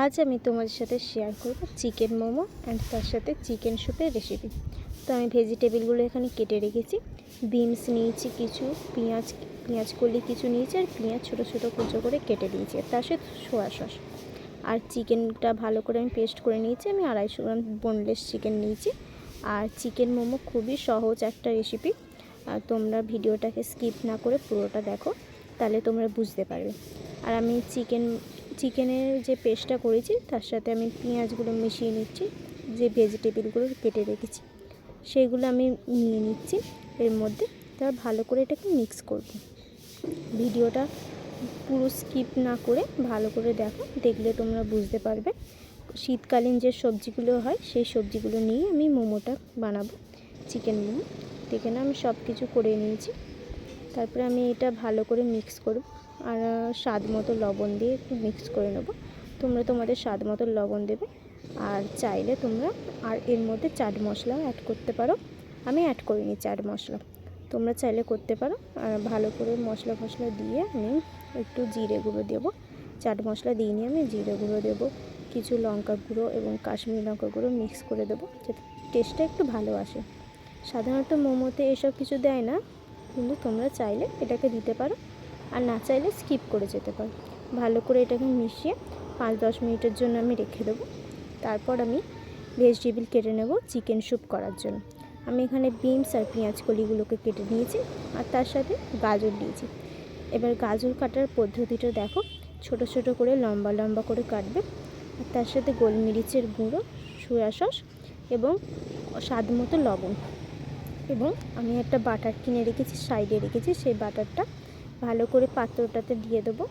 আজ আমি তোমাদের সাথে শেয়ার করব চিকেন মোমো অ্যান্ড তার সাথে চিকেন স্যুপের রেসিপি তো আমি ভেজিটেবিলগুলো এখানে কেটে রেখেছি। বিনস নিয়েছি কিছু, পেঁয়াজ পেঁয়াজ কলি কিছু নিয়েছি আর পেঁয়াজ ছোটো ছোটো কুচো করে কেটে দিয়েছি তার সাথে সোয়া সস আর চিকেনটা ভালো করে আমি পেস্ট করে নিয়েছি, আমি আড়াইশো গ্রাম বোনলেস চিকেন নিয়েছি। আর চিকেন মোমো খুবই সহজ একটা রেসিপি আর তোমরা ভিডিওটাকে স্কিপ না করে পুরোটা দেখো, তাহলে তোমরা বুঝতে পারবে। আর আমি চিকেন চিকেনের যে পেস্টটা করেছি, তার সাথে আমি পেঁয়াজগুলো মিশিয়ে নিচ্ছি, যে ভেজিটেবিলগুলো কেটে রেখেছি সেইগুলো আমি নিয়ে নিচ্ছি। এর মধ্যে তার ভালো করে এটাকে মিক্স করব। ভিডিওটা পুরো স্কিপ না করে ভালো করে দেখো, দেখলে তোমরা বুঝতে পারবে। শীতকালীন যে সবজিগুলো হয়, সেই সবজিগুলো নিয়ে আমি মোমোটা বানাবো, চিকেন মোমো। এখানে আমি সব কিছু করে নিয়েছি। তারপরে আমি এটা ভালো করে মিক্স করব। আর স্বাদ মতো লবণ দিয়ে একটু মিক্স করে নেব। তোমরা তোমাদের স্বাদ মতো লবণ দেবে। আর চাইলে তোমরা আর এর মধ্যে চাট মশলাও অ্যাড করতে পারো। আমি অ্যাড করিনি চাট মশলা। তোমরা চাইলে করতে পারো। আর, ভালো করে মশলা ফসলা দিয়ে আমি একটু জিরে গুঁড়ো দেবো। চাট মশলা দিয়ে নিয়ে আমি, জিরে গুঁড়ো দেবো। কিছু লঙ্কা গুঁড়ো এবং কাশ্মীরি লঙ্কা গুঁড়ো মিক্স করে দেবো। যাতে টেস্টটা একটু ভালো আসে। সাধারণত মোমোতে এসব কিছু দেয় না। কিন্তু তোমরা চাইলে এটাকে দিতে পারো। আর না চাইলে স্কিপ করে যেতে পারো। ভালো করে এটাকে মিশিয়ে পাঁচ দশ মিনিটের জন্য আমি রেখে দেবো। তারপর আমি ভেজিটেবিল কেটে নেব চিকেন স্যুপ করার জন্য। আমি এখানে বিনস আর পেঁয়াজ কলিগুলোকে কেটে নিয়েছি আর তার সাথে গাজর দিয়েছি। এবার গাজর কাটার পদ্ধতিটা দেখো। ছোট ছোট করে লম্বা লম্বা করে কাটবে। আর তার সাথে গোলমরিচের গুঁড়ো, সোয়া সস এবং স্বাদ মতো লবণ। এবং আমি একটা বাটার কিনে রেখেছি, সাইডে রেখেছি, সেই বাটারটা ভালো করে পাত্রটাতে দিয়ে দেবো।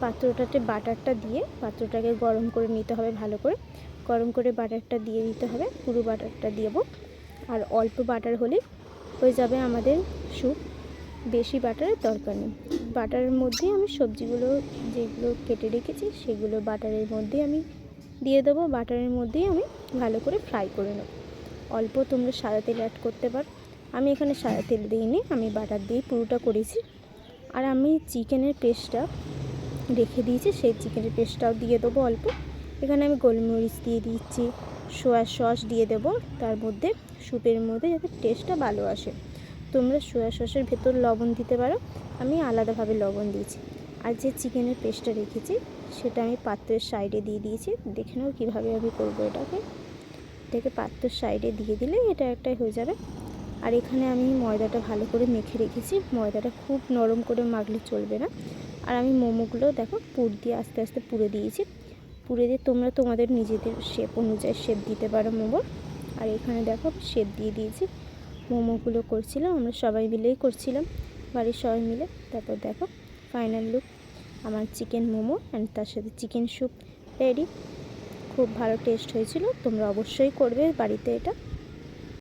পাত্রটাতে বাটারটা দিয়ে পাত্রটাকে গরম করে নিতে হবে ভালো করে। গরম করে বাটারটা দিয়ে দিতে হবে, পুরো বাটারটা দেবো। আর অল্প বাটার হলেই হয়ে যাবে আমাদের স্যুপ। বেশি বাটারের দরকার নেই। বাটারের মধ্যেই আমি সবজিগুলো যেগুলো কেটে রেখেছি, সেগুলো বাটারের মধ্যেই আমি দিয়ে দেবো। বাটারের মধ্যেই আমি ভালো করে ফ্রাই করে নেব। অল্প তোমরা সাদা তেল অ্যাড করতে পারো। আমি এখানে সাদা তেল দিইনি, আমি বাটার দিয়ে পুরোটা করেছি। আর আমি চিকেনের পেস্টটা রেখে দিয়েছি, সেই চিকেনের পেস্টটাও দিয়ে দেবো অল্প। এখানে আমি গোলমরিচ দিয়ে দিচ্ছি, সোয়া সস দিয়ে দেবো, তার মধ্যে স্যুপের মধ্যে যাতে টেস্টটা ভালো আসে। তোমরা সোয়া সসের ভেতর লবণ দিতে পারো, আমি আলাদাভাবে লবণ দিয়েছি। আর যে চিকেনের পেস্টটা রেখেছি, সেটা আমি পাত্রের সাইডে দিয়ে দিয়েছি। দেখে নাও কীভাবে আমি করব এটাকে। এটাকে পাত্রের সাইডে দিয়ে দিলে এটা একটাই হয়ে যাবে। আর এখানে আমি ময়দাটা ভালো করে মেখে রেখেছি। ময়দাটা খুব নরম করে মাখলে চলবে না। আর আমি মোমোগুলো দেখো, পুর দিয়ে আস্তে আস্তে পুড়ে দিয়েছি। পুড়ে দিয়ে তোমরা তোমাদের নিজেদের শেপ অনুযায়ী শেপ দিতে পারো মোমোর আর এখানে দেখো শেপ দিয়ে দিয়েছি। মোমোগুলো করছিলাম, আমরা সবাই মিলেই করছিলাম। বাড়ির সবাই মিলে। তারপর দেখো ফাইনাল লুক আমার চিকেন মোমো অ্যান্ড তার সাথে চিকেন স্যুপ রেডি খুব ভালো টেস্ট হয়েছিল, তোমরা অবশ্যই করবে বাড়িতে এটা।